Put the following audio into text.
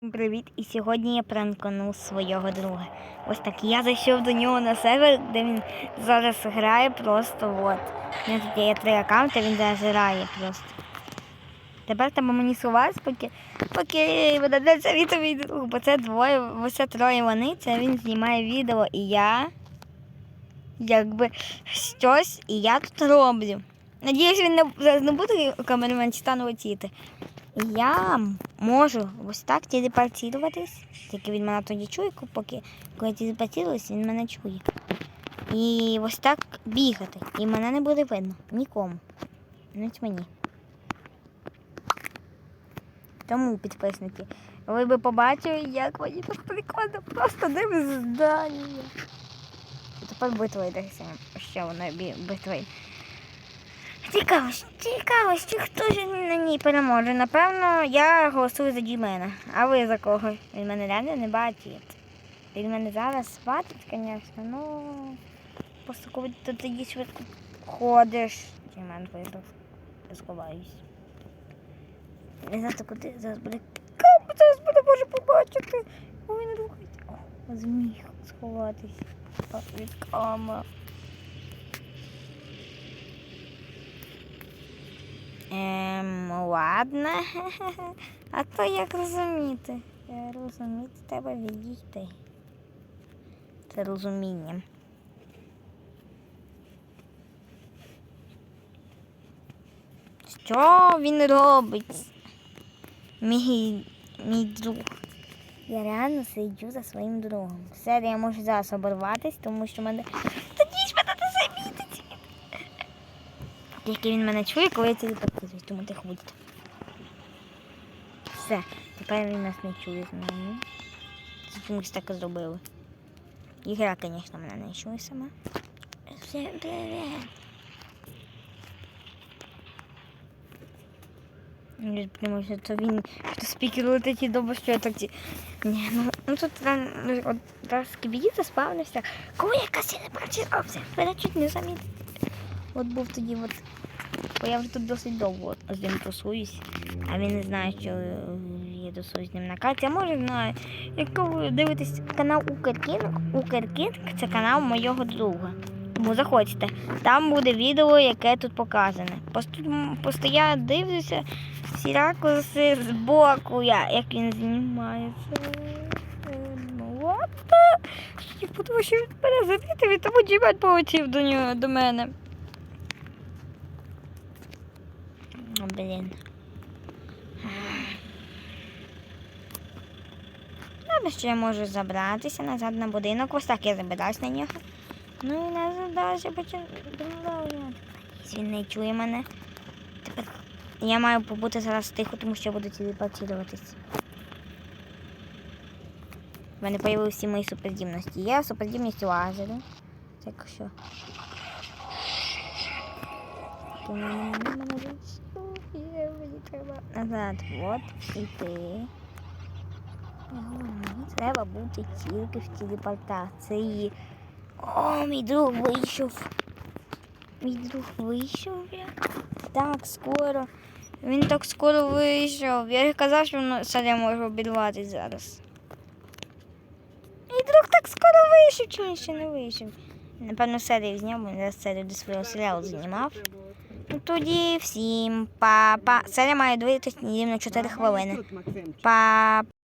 Привіт! І сьогодні я пранкану свого друга. Ось так. Я зайшов до нього на сервер, де він зараз грає просто от. У нього тут є три аккаунти, він зараз грає просто. Тепер треба мені сховатися, поки, поки видадеться відео мій друг, бо це двоє, ось троє вони, це він знімає відео і я якби щось і я тут роблю. Надіюсь, він не, не буде камерамен стану летіти. Я можу ось так телепортуватись, тільки він мене тоді чує, поки коли я телепортуюсь, він мене чує. І ось так бігати. І мене не буде видно нікому. Навіть мені. Тому, підписники, ви би побачили, як мені тут прикольно, просто дивись здання. Тепер битва йде ще вона битва. Цікаво, цікаво, чи хто ж на ній переможе. Напевно, я голосую за Дімена. А ви за кого? Він мене реально не бачить. Він мене зараз бачить, звісно, ну просто коли ти тоді швидко ходиш. Дімен вийду. Я сховаюсь. Не знаю, куди зараз буде. Кап, зараз буде може побачити. Не рухайте. О, зміг сховатись. Від кама. Ем, ладно. А то як розуміти? Я розуміти треба відійти. Це розумінням. Що він робить? Мій, мій друг. Я реально сиджу за своїм другом. Все, я можу зараз оборватись, тому що мене. Тоді ж мене не замітить. Тільки він мене чує, коли я підписуюсь, тому тихо будьте. Все, тепер він нас не чує з нами. Це чомусь так і зробили. Ігра, звісно, мене не чує сама. Всім привіт. Я думаю, що це він що спікер летить і добре, що я так ті. Ні, ну, ну тут ну, от раз кібіта спавнився. Коли якась я не прочитався, мене чуть не замітить. От був тоді, от, бо я вже тут досить довго з ним тусуюсь, а він не знає, що е, я тусуюсь з ним на карті. А може знає. Якщо ви дивитесь канал Укркінг, Укркінг це канал моєго друга. Тому заходьте. Там буде відео, яке тут показане. Просто, я дивлюся всі ракурси з боку, я, як він знімається. Ну от. Я подумав, що він мене замітив, і тому Дімет полетів до нього до мене. О, блін. Добре, що я можу забратися назад на будинок. Ось так я забираюсь на нього. Ну і назад далі починаю. Він не чує мене. Тепер я маю побути зараз тихо, тому що я буду телепортуватись. У мене з'явилися всі мої суперздібності. Я суперздібність лазеру. Так що. Мені треба назад. От, і ти. Треба бути тільки в телепортації. О, мій друг вийшов. Мій друг вийшов. Так, скоро. Він так скоро вийшов. Я казав, що саря може обірватися зараз. Мій друг так скоро вийшов, він ще не вийшов? Напевно, серію зняв, бо я серію до свого серіалу знімав. Тоді всім па-па. Серія має дивитися на 4 хвилини. Па.